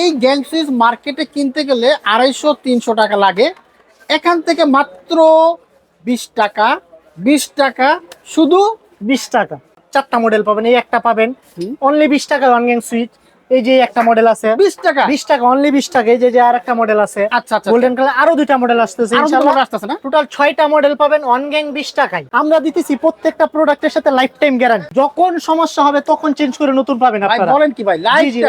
এই gang switch মার্কেটে কিনতে গেলে আড়াইশো তিনশো টাকা লাগে। এখান থেকে মাত্র বিশ টাকা বিশ টাকা শুধু বিশ টাকা। চারটা মডেল পাবেন এই একটা পাবেন। অনলি বিশ টাকা ওয়ান গ্যাং সুইচ এই যে একটা মডেল আছে। বিশ টাকা? বিশ টাকা অনলি বিশ টাকা এই যে যে আর একটা মডেল আছে। আচ্ছা আচ্ছা গোল্ডেন কালার আরও দুইটা মডেল আসতেছে ইনশাআল্লাহ আসতেছে না? টোটাল ছয়টা মডেল পাবেন অন গ্যাং বিশ টাকায়। আমরা দিতেছি প্রত্যেকটা প্রোডাক্টের সাথে লাইফ টাইম গ্যারান্টি যখন সমস্যা হবে তখন চেঞ্জ করে নতুন পাবেন ভাই আপনারা। বলেন কি ভাই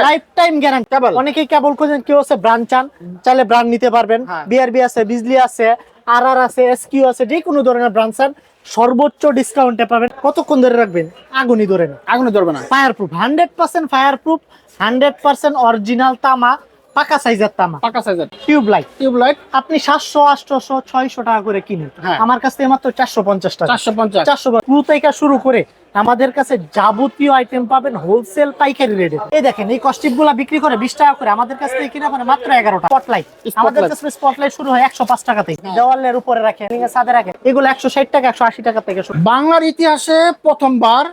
লাইফ টাইম গ্যারান্টি কেবল? অনেকেই কেবল খোঁজেন কেউ আছে ব্র্যান্ড চান চাইলে ব্র্যান্ড নিতে পারবেন। হ্যাঁ। বিআরবি আছে বিজলি আছে আর আর আছে এসকিউ আছে যে কোনো ধরনের ব্র্যান্ড চান সর্বোচ্চ ডিসকাউন্টে পাবেন। কতক্ষণ ধরে রাখবেন? আগুনই ধরে না। আগুনে ধরবে না। Fireproof hundred percent fireproof hundred percent original তামা পাকা সাইজের তামা। পাকা সাইজের। Tube light. টিউবলাইট আপনি সাতশো আটশো ছয়শো টাকা করে কিনুন। হ্যাঁ। আমার কাছ থেকে মাত্র চারশো পঞ্চাশ টাকা। চারশো পঞ্চাশ। চারশো থেকে শুরু করে আমাদের কাছে যাবতীয় আইটেম পাবেন হোলসেল পাইকারি রেটে এই দেখেন এই কস্টিপগুলা বিক্রি করে বিশ টাকা করে আমাদের কাছ থেকে কিনা পারে মাত্র এগারোটা। স্পটলাইট আমাদের কাছে স্পটলাইট শুরু হয় একশো পাঁচ টাকা থেকে। দেওয়ালের উপরে রাখে সাদে রাখে এগুলো একশো ষাট টাকা একশো আশি টাকা থেকে বাংলার ইতিহাসে প্রথমবার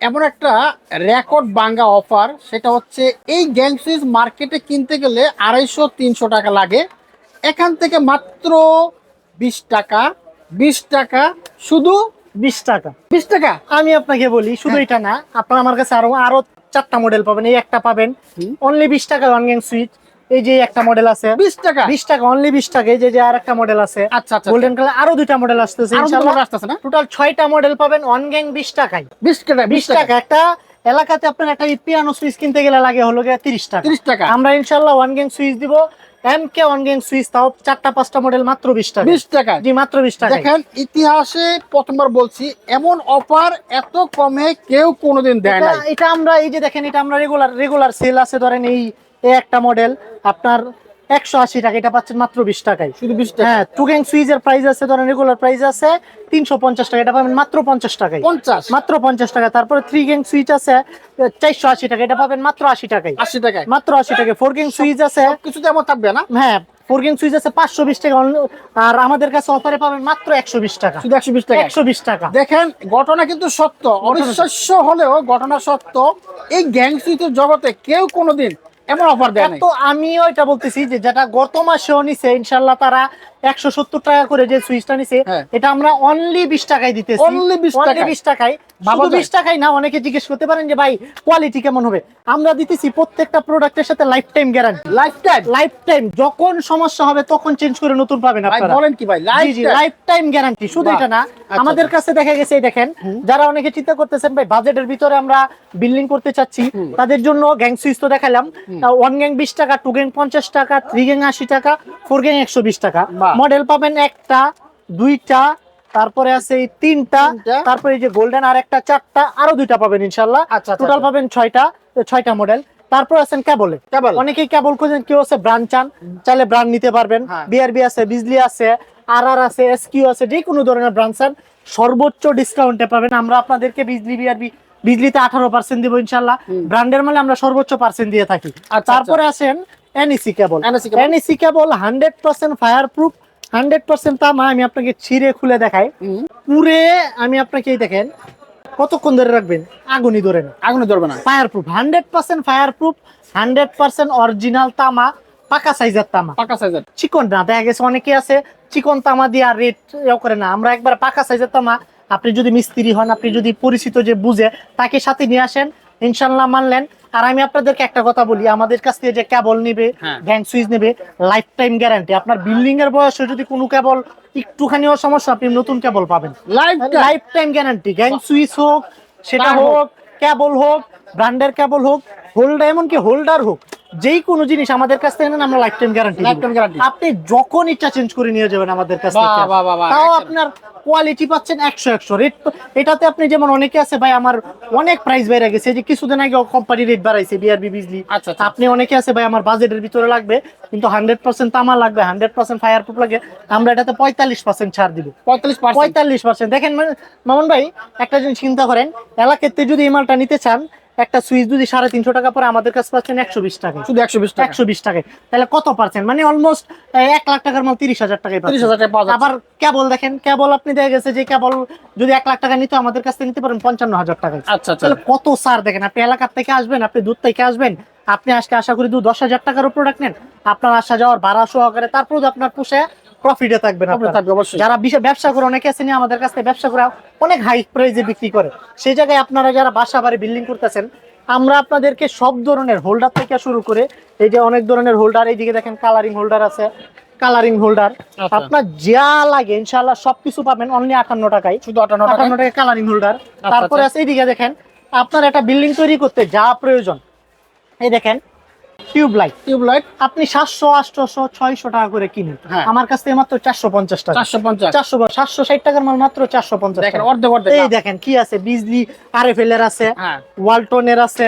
এমন একটা রেকর্ড বাঙ্গা অফার সেটা হচ্ছে এই গ্যাং সুইচ মার্কেটে কিনতে গেলে আড়াইশো তিনশো টাকা লাগে। এখান থেকে মাত্র বিশ টাকা বিশ টাকা শুধু বিশ টাকা। বিশ টাকা? আমি আপনাকে বলি শুধু হ্যাঁ। এটা না আপনার আমার কাছে আরও আরও চারটা মডেল পাবেন এই একটা পাবেন। অনলি বিশ টাকা ওয়ান গ্যাং সুইচ এই যে একটা মডেল আছে। বিশ টাকা? বিশ টাকা অনলি বিশ টাকা। এই যে যে আর একটা মডেল আছে। আচ্ছা আচ্ছা গোল্ডেন কালার আরও দুইটা মডেল আসতেছে ইনশাআল্লাহ আসতেছে না? টোটাল ছয়টা মডেল পাবেন অন গ্যাং বিশ টাকায়। বিশ টাকা বিশ টাকা একটা এলাকাতে আপনার একটা পিয়ানো সুইচ কিনতে গেলে লাগে হলো গিয়ে তিরিশ টাকা। তিরিশ টাকা। আমরা ইনশাল্লাহ ওয়ান গ্যাং সুইচ দিব। M K one gang switch তাও চারটা পাঁচটা মডেল মাত্র বিশ টাকা বিশ টাকা জি মাত্র বিশ টাকা দেখেন ইতিহাসে প্রথমবার বলছি এমন অফার এত কমে কেউ কোনোদিন দেয় নাই। এটা আমরা এই যে দেখেন এটা আমরা রেগুলার রেগুলার সেল আছে ধরেন এই এই একটা মডেল আপনার একশো আশি টাকা এটা পাচ্ছেন মাত্র বিশ টাকায়। শুধু বিশ টাকা? হ্যাঁ টু গ্যাং সুইচের প্রাইস আছে ধরেন রেগুলার প্রাইস আছে তিনশো পঞ্চাশ টাকা এটা পাবেন মাত্র পঞ্চাশ টাকায়। পঞ্চাশ? মাত্র পঞ্চাশ টাকা তারপরে থ্রি গ্যাং সুইচ আছে চারশো আশি টাকা এটা পাবেন মাত্র আশি টাকায়। আশি টাকায়? মাত্র আশি টাকা ফোর গ্যাং সুইচ আছে। কিছু তেমন থাকবে না? হ্যাঁ ফোর গ্যাং সুইচ আছে পাঁচশো বিশ টাকা আর আমাদের কাছে অফারে পাবেন মাত্র একশো বিশ টাকা। শুধু একশো বিশ টাকা একশো বিশ টাকা। দেখেন ঘটনা কিন্তু সত্য। অবিশ্বাস্য হলেও ঘটনা সত্য। এই গ্যাং সুইচের জগতে কেউ কোনোদিন এমন অফার দেয় তো আমিও এটা বলতেছি যে যেটা গত মাসেও নিছে ইনশাল্লাহ তারা একশো সত্তর টাকা করে যে সুইচটা নিছে হ্যাঁ। এটা আমরা অনলি বিশ টাকায় দিতেছি। 20 টাকায়। 20 শুধু বিশ টাকায় না অনেকে জিজ্ঞেস করতে পারেন যে ভাই কোয়ালিটি কেমন হবে? আমরা দিতেছি প্রত্যেকটা প্রোডাক্টের সাথে lifetime guarantee lifetime lifetime যখন সমস্যা হবে তখন চেঞ্জ করে নতুন পাবেন আপনারা। বলেন কি ভাই লাইফ টাইম গ্যারান্টি শুধু এটা না আচ্ছা, আমাদের আচ্ছা। কাছে দেখা গেছে এই দেখেন যারা অনেকে চিন্তা করতেছেন ভাই বাজেটের ভিতরে আমরা বিল্ডিং করতে চাচ্ছি তাদের জন্য গ্যাং সুইচ তো দেখালাম ওয়ান গ্যাং বিশ টাকা টু গ্যাং পঞ্চাশ টাকা থ্রি গ্যাং আশি টাকা ফোর গ্যাং একশো বিশ টাকা। মডেল পাবেন একটা দুইটা তারপরে আছে এই তিনটা। তারপরে এই যে গোল্ডেন আর একটা চারটা আরও দুইটা পাবেন ইনশাল্লাহ আচ্ছা, আচ্ছা, টোটাল আচ্ছা। পাবেন ছয়টা ছয়টা মডেল তারপর আছেন কেবলে কেবল অনেকেই কেবল খোঁজেন কেউ আছে ব্র্যান্ড চান চাইলে ব্র্যান্ড নিতে পারবেন। হ্যাঁ। বিআরবি আছে বিজলি আছে আর আর আছে এসকিউ আছে যে কোনো ধরনের ব্র্যান্ড চান সর্বোচ্চ ডিসকাউন্টে পাবেন। আমরা আপনাদেরকে বিজলি বিআরবি বিজলিতে আঠারো পার্সেন্ট দিব ইনশাল্লাহ ব্র্যান্ডের মানে আমরা সর্বোচ্চ পার্সেন্ট দিয়ে থাকি। আর তারপরে আসেন cable cable hundred percent fireproof hundred percent তামা আমি আপনাকে ছিঁড়ে খুলে দেখাই। পুরে আমি আপনাকে দেখেন কতক্ষণ ধরে রাখবেন? আগুনই ধরে না। আগুনে ধরবে না। Fireproof hundred percent fireproof hundred percent original তামা পাকা সাইজের তামা। পাকা সাইজের চিকন না দেখা গেছে অনেকে আছে চিকন তামা দিয়ে আর রেট ইয়ে করে না। আমরা একবার পাকা সাইজের তামা আপনি যদি মিস্ত্রি হন আপনি যদি পরিচিত যে বুঝে তাকে সাথে নিয়ে আসেন ইনশাল্লাহ মানলেন। আর আমি আপনাদেরকে একটা কথা বলি আমাদের কাছ থেকে যে কেবল নেবে ভ্যান সুইচ নেবে লাইফ টাইম গ্যারান্টি আপনার বিল্ডিং এর বয়সে যদি কোনো কেবল একটুখানিও সমস্যা আপনি নতুন কেবল পাবেন। Lifetime guarantee gang switch হোক সেটা হোক। হোক কেবল হোক ব্র্যান্ডের কেবল হোক হোল্ডার এমনকি হোল্ডার হোক যেই কোনো জিনিস আমাদের কাছ থেকে নেন আমরা lifetime guarantee Lifetime guarantee। আপনি যখন ইচ্ছা চেঞ্জ করে নিয়ে যাবেন আমাদের কাছ থেকে। তাও আপনার কোয়ালিটি পাচ্ছেন একশো একশো। রেট এটাতে আপনি যেমন অনেকে আছে ভাই আমার অনেক প্রাইস বেড়ে গেছে। যে কিছুদিন আগে কোম্পানি রেট বাড়াইছে বিআরবি বিজলি আচ্ছা, আচ্ছা। আপনি অনেকে আছে ভাই আমার বাজেটের ভিতরে লাগবে কিন্তু হান্ড্রেড পার্সেন্ট তামা লাগবে হান্ড্রেড পার্সেন্ট ফায়ার প্রুফ লাগে আমরা এটাতে পঁয়তাল্লিশ পার্সেন্ট ছাড় দিব। পঁয়তাল্লিশ পঁয়তাল্লিশ পার্সেন্ট দেখেন মানে, মামুন ভাই একটা জিনিস চিন্তা করেন এলাকাতে যদি এই মালটা নিতে চান একটা সুইচ যদি সাড়ে তিনশো টাকা পরে আমাদের কাছে পাচ্ছেন একশো বিশ টাকা। শুধু একশো বিশ টাকা? একশো বিশ টাকায়। তাহলে কত পার্সেন্ট মানে অলমোস্ট এক লাখ টাকার মাল তিরিশ হাজার টাকায় তিরিশ হাজার টাকা। আবার কেবল দেখেন কেবল আপনি দেখা গেছে যে কেবল যদি এক লাখ টাকা নিতে আমাদের কাছ থেকে নিতে পারেন পঞ্চান্ন হাজার টাকা আচ্ছা আচ্ছা। তাহলে কত সার দেখেন? আপনি এলাকার থেকে আসবেন আপনি দূর থেকে আসবেন আপনি আজকে আশা করি দু দশ হাজার টাকারও প্রোডাক্ট নেন। আপনার আসা যাওয়ার ভাড়া সহকারে তারপর আপনার পুষে প্রফিটে থাকবেন যারা ব্যবসা করে অনেকে আছে আমাদের কাছ ব্যবসা করে অনেক হাই প্রাইসে বিক্রি করে। সেই জায়গায় আপনারা যারা বাসা বাড়ি বিল্ডিং করতেছেন আমরা আপনাদেরকে সব ধরনের হোল্ডার থেকে শুরু করে এই যে অনেক ধরনের হোল্ডার এইদিকে দেখেন কালারিং হোল্ডার আছে। কালারিং হোল্ডার আচ্ছা। আপনার যা লাগে ইনশাআল্লাহ সবকিছু পাবেন অনলি আটান্ন টাকায়। শুধু আটান্ন আটান্ন টাকা কালারিং হোল্ডার তারপরে আছে এইদিকে দেখেন আপনার একটা বিল্ডিং তৈরি করতে যা প্রয়োজন। এই দেখেন টিউব লাইট টিউবলাইট। আপনি সাতশো আটশো ছয়শো টাকা করে কিনুন। হ্যাঁ। আমার কাছ থেকে মাত্র চারশো পঞ্চাশ টাকা। চারশো পঞ্চাশ। চারশো সাতশো ষাট টাকার মাল মাত্র চারশো পঞ্চাশ দেখেন অর্ধেক অর্ধেক। এই। দেখেন কি আছে বিজলি আরএফএল এর আছে হ্যাঁ। ওয়ালটনের আছে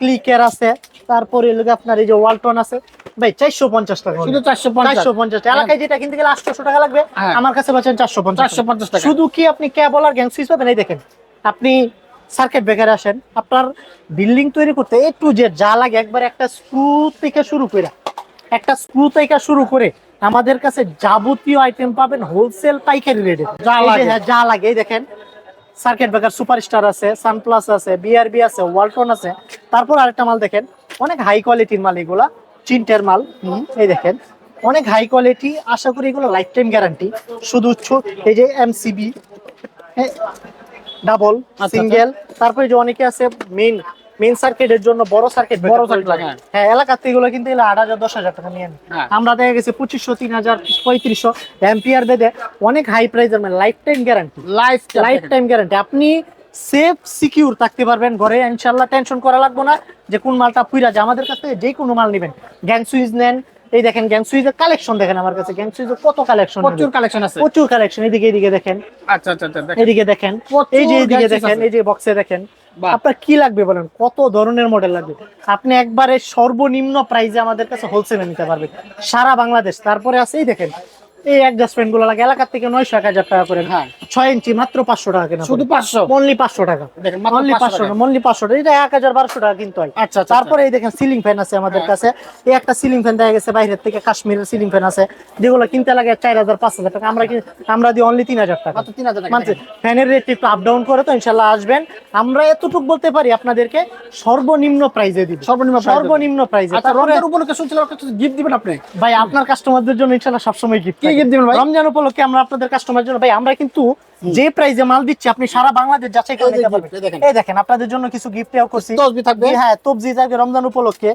ক্লিকের আছে তারপরে আপনার এই যে ওয়ালটন আছে। ভাই চারশো পঞ্চাশ টাকা। শুধু চারশো চারশো পঞ্চাশ এলাকায় যেটা কিনতে গেলে আটশো টাকা লাগবে। হ্যাঁ। আমার কাছে পাচ্ছেন চারশো পঞ্চাশ চারশো পঞ্চাশ টাকা। শুধু কি আপনি ক্যাবল আর গ্যাং সুইচ পাবেন এই দেখেন আপনি সার্কিট ব্রেকারে আসেন আপনার বিল্ডিং তৈরি করতে এ টু জেড যা লাগে একবার একটা স্ক্রু থেকে শুরু করে একটা স্ক্রু থেকে শুরু করে আমাদের কাছে যাবতীয় আইটেম পাবেন হোলসেল পাইকারি রেটে যা লাগে। হ্যাঁ যা লাগে এই দেখেন সার্কিট ব্রেকার সুপারস্টার আছে সানপ্লাস আছে বিআরবি আছে ওয়ালটন আছে তারপর আরেকটা মাল দেখেন অনেক হাই কোয়ালিটির মাল এগুলা চিন্টের মাল এই দেখেন অনেক হাই কোয়ালিটি আশা করি এগুলো লাইফ টাইম গ্যারান্টি শুধু এই যে এমসিবি ডাবল আচ্ছা। সিঙ্গেল। তারপরে যে অনেকে আছে মেইন মেইন সার্কিটের জন্য বড় সার্কিট বড় circuit লাগে, হ্যাঁ। এলাকাতে এগুলো কিন্তু আট হাজার দশ হাজার টাকা নিয়ে হ্যাঁ। আমরা দেখা গেছে পঁচিশশো তিন হাজার পঁয়ত্রিশশো অ্যাম্পিয়ার বেদে অনেক হাই প্রাইসের মানে lifetime guarantee life lifetime guarantee আপনি সেফ সিকিউর থাকতে পারবেন ঘরে। ইনশাল্লাহ টেনশন করা লাগবে না যে কোন মালটা ফুইরা যায়। আমাদের কাছ থেকে যে কোনো মাল নেবেন। গ্যাং সুইচ নেন এই দেখেন গ্যাং সুইজের কালেকশন দেখেন আমার কাছে। গ্যাং সুইজের কত কালেকশন প্রচুর কালেকশন আছে। প্রচুর কালেকশন এদিকে এদিকে দেখেন। আচ্ছা আচ্ছা আচ্ছা দেখেন। এদিকে দেখেন। এই যে এদিকে দেখেন এই যে বক্সে দেখেন। আপনার কি লাগবে বলেন? কত ধরনের মডেল লাগবে? আপনি একবারে সর্বনিম্ন প্রাইসে আমাদের কাছে হোলসেলে নিতে পারবেন। সারা বাংলাদেশ। তারপরে আছে এই দেখেন এই অ্যাডজাস্টমেন্টগুলো লাগে এলাকার থেকে নয়শো এক হাজার টাকা করে। ছয় ইঞ্চি মাত্র পাঁচশো টাকা কেনা শুধু পাঁচশো? অনলি পাঁচশো টাকা। দেখেন অনলি পাঁচশো টাকা। অনলি পাঁচশো টাকা। এটা এক হাজার বারোশো টাকা কিনতে হয়। আচ্ছা আচ্ছা তারপরে এই দেখেন সিলিং ফ্যান আছে আমাদের হ্যাঁ। কাছে। এই একটা সিলিং ফ্যান দেখা গেছে বাইরের থেকে কাশ্মীরের সিলিং ফ্যান আছে। যেগুলো কিনতে লাগে চার হাজার পাঁচ হাজার টাকা। আমরা আমরা দিই অনলি তিন হাজার টাকা। তিন হাজার মানছে ফ্যানের রেট একটু আপ ডাউন করে তো ইনশাল্লাহ আসবেন। আমরা এতটুকু বলতে পারি আপনাদেরকে সর্বনিম্ন প্রাইজে দিব। সর্বনিম্ন সর্বনিম্ন প্রাইজে আচ্ছা উপলক্ষে শুনছিলাম গিফট দিবেন আপনি। ভাই আপনার কাস্টমারদের জন্য ইনশাল্লাহ সবসময় গিফট কি gift দিবেন ভাই? রমজান উপলক্ষে আমরা আপনাদের কাস্টমার জন্য ভাই আমরা কিন্তু যে প্রাইজে মাল দিচ্ছি আপনি সারা বাংলাদেশ যাচাই করে নিতে পারবেন। এই দেখেন। আপনাদের জন্য কিছু গিফট করছি। তসবি থাকবে? হ্যাঁ তবজি থাকবে রমজান উপলক্ষে।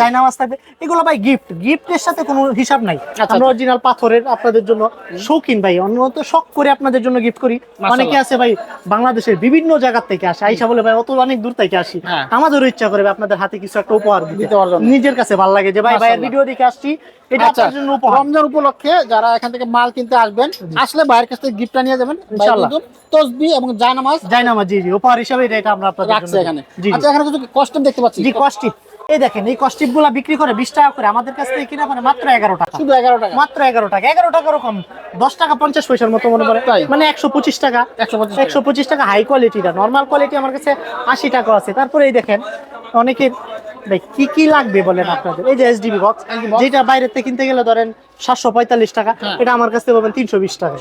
জায়নামাজ থাকবে। এগুলো ভাই গিফট গিফটের সাথে কোনো হিসাব নাই। আচ্ছা, আমরা আচ্ছা। অরিজিনাল পাথরের আপনাদের জন্য শৌখিন ভাই অন্যত শখ করে আপনাদের জন্য গিফট করি। অনেকে আছে ভাই বাংলাদেশের বিভিন্ন জায়গা থেকে আসে। আইসা বলে ভাই অত অনেক দূর থেকে আসি। হ্যাঁ। আমাদেরও ইচ্ছা করে আপনাদের হাতে কিছু একটা উপহার দিতে। নিজের কাছে ভালো লাগে যে ভাই ভাইয়ের ভিডিও দেখে আসছি। এটা আচ্ছা আপনার জন্য উপহার। রমজান উপলক্ষে যারা এখান থেকে মাল কিনতে আসবেন আসলে বাইরের কাছ থেকে গিফটটা নিয়ে যাবেন। ইনশাআল্লাহ। তসবি এবং জায়নামাজ। জাইনামা জি জি। উপহার হিসাবে এটা এটা আমরা আপনাদের রাখছে এখানে। দিই। জি জি। আচ্ছা এখানে কিছু কস্টিউম দেখতে পাচ্ছি। জি কস্টিপ এই দেখেন এই কস্টিপগুলা বিক্রি করে বিশ টাকা করে। আমাদের কাছ থেকে কিনা মানে মাত্র এগারো টাকা। শুধু এগারো টাকা। মাত্র এগারো টাকা। এগারো টাকারও কম দশ টাকা পঞ্চাশ পয়সার মতো মনে তাই? মানে একশো পঁচিশ টাকা। একশো পঁচিশ টাকা। হাই কোয়ালিটিটা নর্মাল কোয়ালিটি আমার কাছে আশি টাকা আছে। তারপরে এই দেখেন অনেকের কি কি লাগবে বলেন আপনাদের? এই যে এসডিবি বক্স। যেটা বাইরে থেকে কিনতে গেলে ধরেন সাতশো পঁয়তাল্লিশ টাকা। হ্যাঁ। এটা আমার কাছে পাবেন তিনশো বিশ টাকা।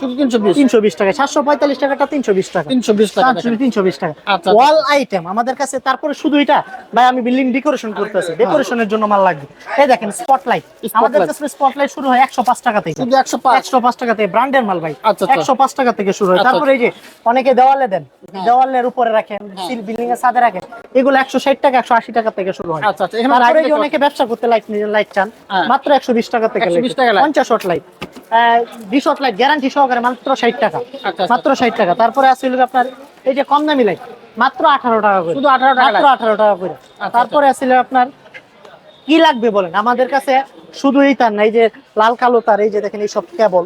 তিনশো বিশ? টাকা। সাতশো পঁয়তাল্লিশ টাকাটা তিনশো বিশ টাকা। তিনশো বিশ টাকা তিনশো বিশ টাকা। আচ্ছা, ওয়াল আইটেম আমাদের কাছে তারপরে শুধু এটা। ভাই আমি বিল্ডিং ডেকোরেশন করতেছি। ডেকোরেশনের জন্য মাল লাগবে। এই দেখেন স্পটলাইট আমাদের কাছে স্পটলাইট শুরু হয় একশো পাঁচ টাকা থেকে। একশো পাঁচ? টাকা থেকে। ব্র্যান্ডের মাল ভাই। আচ্ছা, আচ্ছা। একশো পাঁচ টাকা থেকে শুরু হয়। আচ্ছা, তারপরে এই যে অনেকে দেওয়ালে দেন। দেওয়ালের উপরে রাখেন সিল বিল্ডিং এর ছাদে রাখেন। এগুলো একশো ষাট টাকা একশো আশি টাকা থেকে শুরু হয়। আচ্ছা, আচ্ছা, অনেকে ব্যবসা করতে লাইট লাইট চান হ্যাঁ। মাত্র একশো বিশ টাকা থেকে 120 টাকা পঞ্চাশ watt light watt light guarantee সহকারে মাত্র ষাট টাকা। আচ্ছা। মাত্র ষাট টাকা। তারপরে আছে আপনার এই যে কম দামি লাইট মাত্র আঠারো টাকা করে। শুধু 18 টাকা মাত্র আঠারো টাকা করে। আচ্ছা। তারপরে আসলে আপনার কি লাগবে বলেন? আমাদের কাছে শুধু এই তার না এই যে লাল কালো তার এই যে দেখেন এইসব কেবল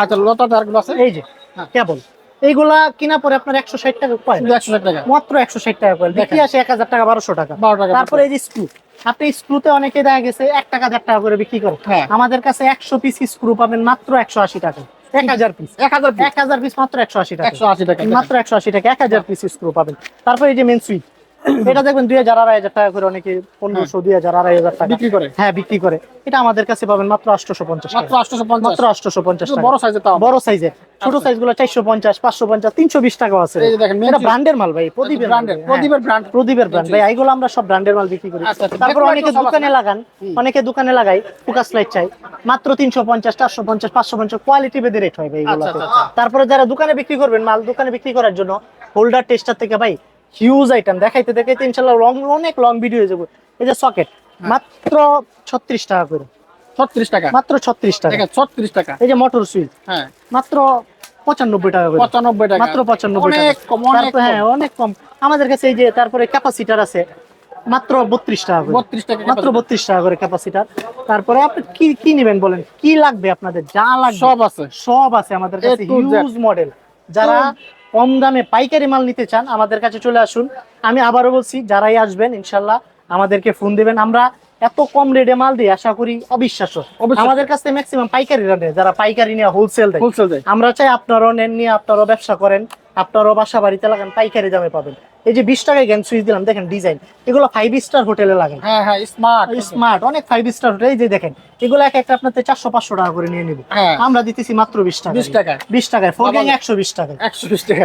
আচ্ছা লতা তার আছে? এই যে হ্যাঁ। কেবল এইগুলা কিনা পরে আপনার একশো ষাট টাকা কয় একশো ষাট টাকা। মাত্র একশো ষাট টাকা করে বিক্রি আসে এক হাজার টাকা বারোশো টাকা। 12 টাকা তারপরে এই যে স্ক্রু আপনি স্ক্রুতে অনেকে দেখা গেছে এক টাকা দেড় টাকা করে বিক্রি করে। হ্যাঁ। আমাদের কাছে একশো পিস স্ক্রু পাবেন মাত্র একশো আশি টাকা। এক হাজার পিস এক হাজার এক হাজার পিস মাত্র একশো আশি টাকা। একশো আশি টাকা। মাত্র একশো আশি টাকা এক হাজার পিস স্ক্রু পাবেন। তারপরে এই যে মেন সুইচ এটা দেখবেন দুই হাজার আড়াই হাজার টাকা করে অনেকে পনেরোশো দুই হাজার আড়াই হাজার টাকা। বিক্রি করে? হ্যাঁ বিক্রি করে। এটা আমাদের কাছে পাবেন মাত্র আটশোশো পঞ্চাশ মাত্র আটশোশো পঞ্চাশ মাত্র আটশোশো পঞ্চাশ বড় সাইজের তাও? বড় সাইজের ছোট আচ্ছা। সাইজগুলো চারশো পঞ্চাশ পাঁচশো পঞ্চাশ তিনশো বিশ টাকা আছে এটা ব্র্যান্ডের মাল ভাই প্রদীপের ব্র্যান্ডের হ্যাঁ। প্রদীপের ব্র্যান্ড প্রদীপের ব্র্যান্ড ভাই এইগুলো আমরা সব ব্র্যান্ডের মাল বিক্রি করি। আচ্ছা, আচ্ছা। তারপর অনেকে দোকানে লাগান অনেকে দোকানে লাগাই ফোকাস লাইট চাই। মাত্র তিনশো পঞ্চাশ চারশো পঞ্চাশ পাঁচশো পঞ্চাশ কোয়ালিটি বেঁধে রেট হয় ভাই আচ্ছা, আচ্ছা, আচ্ছা। তারপরে যারা দোকানে বিক্রি করবেন মাল দোকানে বিক্রি করার জন্য হোল্ডার টেস্টার থেকে ভাই হিউজ আইটেম দেখাইতে দেখাইতে ইনশাল্লাহ লং অনেক লং ভিডিও হয়ে যাবে। এই যে সকেট হ্যাঁ। মাত্র ছত্রিশ টাকা করে। ছত্রিশ টাকা। মাত্র ছত্রিশ টাকা। দেখেন ছত্রিশ টাকা। এই যে মোটর সুইচ হ্যাঁ। মাত্র পঁচানব্বই টাকা করে। পঁচানব্বই টাকা। মাত্র পঁচানব্বই অনেক কম অনেক তারপরে হ্যাঁ অনেক কম। আমাদের কাছে এই যে তারপরে ক্যাপাসিটার আছে মাত্র বত্রিশ টাকা করে। বত্রিশ টাকা মাত্র বত্রিশ টাকা করে ক্যাপাসিটার তারপরে আপনি কি কি নেবেন বলেন? কি লাগবে আপনাদের? যা লাগবে। সব আছে। সব আছে আমাদের কাছে। হিউজ মডেল যারা কম দামে পাইকারি মাল নিতে চান আমাদের কাছে চলে আসুন। আমি আবারও বলছি যারাই আসবেন ইনশাল্লাহ আমাদেরকে ফোন দেবেন। আমরা এত কম রেটে মাল দিয়ে আশা করি অবিশ্বাস্য। আমাদের কাছে ম্যাক্সিমাম পাইকারি নেয় যারা পাইকারি নিয়ে হোলসেল দেয়। হোলসেল দেয়। আমরা চাই আপনারও নেন নিয়ে আপনারাও ব্যবসা করেন আপনারও বাসা বাড়িতে লাগান পাইকারি দামে পাবেন। এই যে বিশ টাকায় গ্যাং সুইচ দিলাম দেখেন ডিজাইন এগুলো ফাইভ স্টার হোটেলে লাগান হ্যাঁ হ্যাঁ স্মার্ট স্মার্ট অনেক ফাইভ স্টার হোটেল এই যে দেখেন এগুলো এক একটা আপনাদের চারশো পাঁচশো টাকা করে নিয়ে নিব। হ্যাঁ। আমরা দিতেছি মাত্র বিশ টাকা বিশ টাকা বিশ টাকায় ফোর গ্যাং একশো বিশ টাকা একশো বিশ টাকা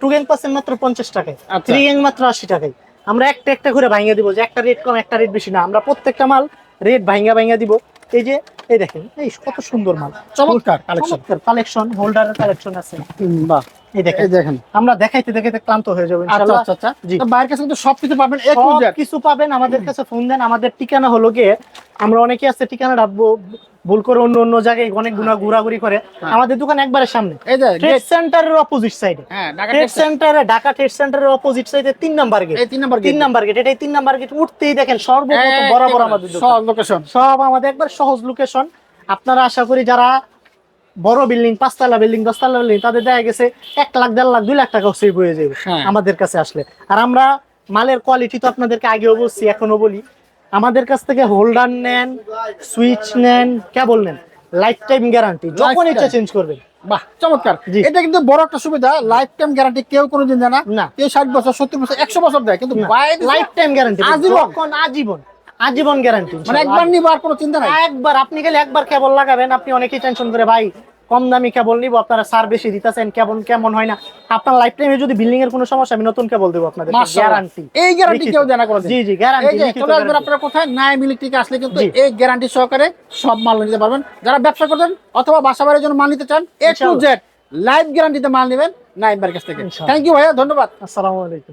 টু গ্যাং পাচ্ছেন মাত্র পঞ্চাশ টাকায়। আচ্ছা। থ্রি গ্যাং মাত্র আশি টাকায়। আমরা একটা একটা করে ভাঙিয়ে দিব। যে একটা রেট কম একটা রেট বেশি না। আমরা প্রত্যেকটা মাল রেট ভাঙিয়ে ভাঙিয়ে দিব। এই যে এই দেখেন এই কত সুন্দর মাল। চমৎকার কালেকশন কালেকশন হোল্ডারের কালেকশন আছে। বাহ। এই দেখেন। আমরা দেখাইতে দেখাইতে ক্লান্ত হয়ে যাব আচ্ছা ইনশাআল্লাহ আচ্ছা আচ্ছা। জি। বাইরের কাছে কিন্তু সবকিছু পাবেন। কিছু পাবেন আমাদের কাছে ফোন দেন। আমাদের ঠিকানা হলো গিয়ে আমরা অনেকে আছে ঠিকানাটা ব- ভুল করে অন্য অন্য জায়গায় অনেক গুণা ঘোরাঘুরি করে। হ্যাঁ। আমাদের দোকান একবারে সামনে। ট্রেড সেন্টারের অপোজিট সাইডে হ্যাঁ ট্রেড সেন্টারে ঢাকা ট্রেড সেন্টারের অপোজিট সাইডে তিন নাম্বার গেট তিন নাম্বার তিন নাম্বার গেট এটাই তিন নাম্বার গেট উঠতেই দেখেন সর্বপ্রথম হ্যাঁ, বরাবর আমাদের লোকেশন সব আমাদের একবার সহজ লোকেশন আপনারা আশা করি যারা বড় বিল্ডিং পাঁচতলা বিল্ডিং দশতলা বিল্ডিং তাদের দেখা গেছে এক লাখ দেড় লাখ দুই লাখ টাকাও সেভ হয়ে যাবে হ্যাঁ। আমাদের কাছে আসলে। আর আমরা মালের কোয়ালিটি তো আপনাদেরকে আগেও বলছি এখনও বলি। আমাদের কাছ থেকে হোল্ডার নেন সুইচ নেন কেবল নেন লাইফ টাইম গ্যারান্টি যখন ইচ্ছা চেঞ্জ করবেন। বাহ চমৎকার। এটা কিন্তু বড় একটা সুবিধা লাইফ টাইম গ্যারান্টি কেউ কোনোদিন দেয় না। না। কেউ ষাট বছর সত্তর বছর একশো বছর দেয় কিন্তু লাইফ টাইম গ্যারান্টি আজীবন। আজীবন। আজীবন গ্যারান্টি মানে একবার নিবার কোনো চিন্তা নাই? একবার আপনি গেলে একবার কেবল লাগাবেন। আপনি অনেকেই টেনশন করে ভাই কম দামি কেবল নিব আপনারা সার বেশি দিতেছেন কেমন কেমন হয় না? আপনার লাইফ টাইমে যদি বিল্ডিং এর কোনো সমস্যা আমি নতুন কেবল দেবো আপনাদের গ্যারান্টি এই গ্যারান্টি কেউ দেয় না কোনো জি জি গ্যারান্টি এই যে চলে আসবেন আপনারা কোথায়? নাই মিলিট্রিকে আসলে কিন্তু এই গ্যারান্টি সহকারে সব মাল নিতে পারবেন। যারা ব্যবসা করবেন অথবা বাসা বাড়ির জন্য মাল নিতে চান এ টু। জেড লাইভ গ্যারান্টিতে মাল নেবেন নাইম কাছ থেকে। থ্যাংক ইউ ভাইয়া ধন্যবাদ। আসসালামু আলাইকুম।